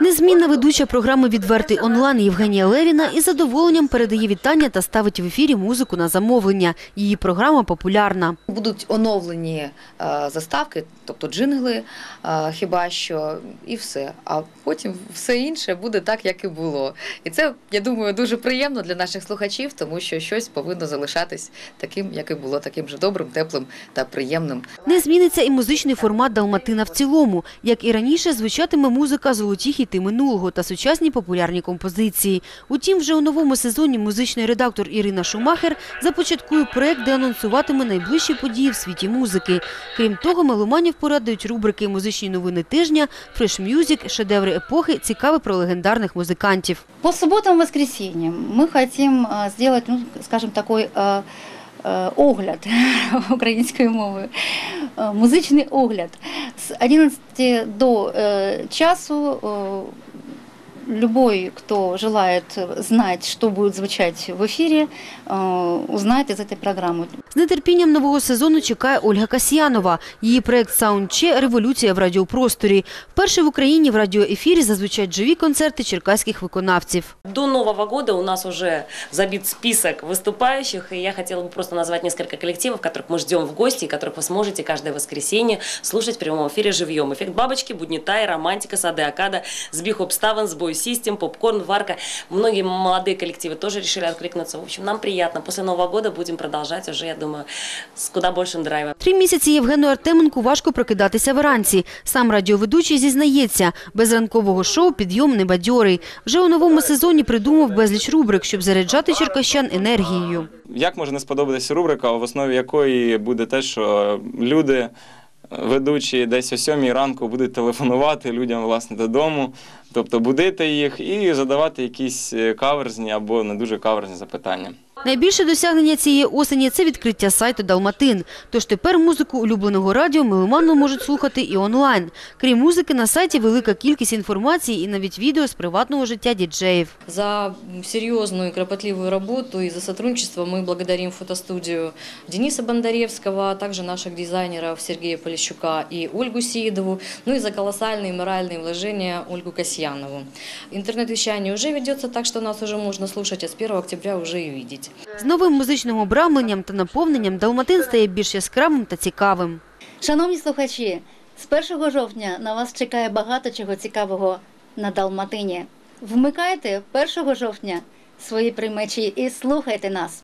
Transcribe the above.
Незмінна ведуча програми «Відвертий онлайн» Євгенія Левіна із задоволенням передає вітання та ставить в ефірі музику на замовлення. Її програма популярна. Будуть оновлені е, заставки, тобто джингли, е, хіба що, і все. А потім все інше буде так, як і було. І це, я думаю, дуже приємно для наших слухачів, тому що щось повинно залишатись таким, як і було, таким же добрим, теплим та приємним. Не зміниться і музичний формат Далматина в цілому. Як і раніше, звучатиме музика «Золоті хіти минулого» та сучасні популярні композиції. Утім, вже у новому сезоні музичний редактор Ірина Шумахер започаткує проект, де анонсуватиме найближчі події в світі музики. Крім того, меломанів порадують рубрики «Музичні новини тижня», «Фреш Мюзик», «Шедеври епохи», цікаве про легендарних музикантів. По субботам и воскресеньям хотим а, сделать, ну, скажем, такой а, а, огляд української мови, а, музичний огляд. З 11 до е, часу е, любой, кто желает знать, что будет звучать в эфире, э, узнает из этой программы. З нетерпінням нового сезону чекає Ольга Касьянова. Її проект «Саундче» – революція в радіопросторі. Вперше в Україні в радіоефірі зазвучать живі концерти черкаських виконавців. До Нового года у нас уже забит список выступающих, и я хотела бы просто назвать несколько коллективов, которых мы ждем в гости, и которых вы сможете каждое воскресенье слушать в прямом эфире живьем. Эффект бабочки, Буднитай, Романтика, Сады Акада, Сбих Обставин, Сбой Систем, Попкорн, Варка. Многие молодые коллективы тоже решили откликнуться. В общем, нам приятно. После Нового года будем продолжать уже, я думаю, с куда большим драйвом. Три місяці Євгену Артеменку важко прокидатися вранці. Сам радіоведучий зізнається, без ранкового шоу підйом не бадьорий. Вже у новому сезоні придумав безліч рубрик, щоб заряджати черкащан енергією. Як може не сподобатися рубрика, в основі якої буде те, що люди, ведучі десь о сьомій ранку будуть телефонувати людям власне додому, тобто будити їх і задавати якісь е, каверзні або не дуже каверзні запитання. Найбільше досягнення цієї осені – це відкриття сайту «Далматин». Тож тепер музику улюбленого радіо меломанно можуть слухати і онлайн. Крім музики, на сайті велика кількість інформації і навіть відео з приватного життя діджеїв. За серьезную и кропотливую работу и за сотрудничество мы благодарим фотостудию Дениса Бондаревского, а также наших дизайнеров Сергея Полищука и Ольгу Сиедову, ну и за колоссальные моральные вложения Ольгу Касьянову. Интернет-вещание уже ведется, так что нас уже можно слушать, а с 1 октября уже и видеть. З новим музичним обрамленням та наповненням «Далматин» стає більш яскравим та цікавим. Шановні слухачі, з 1 жовтня на вас чекає багато чого цікавого на Далматині. Вмикайте 1 жовтня свої приймачі і слухайте нас.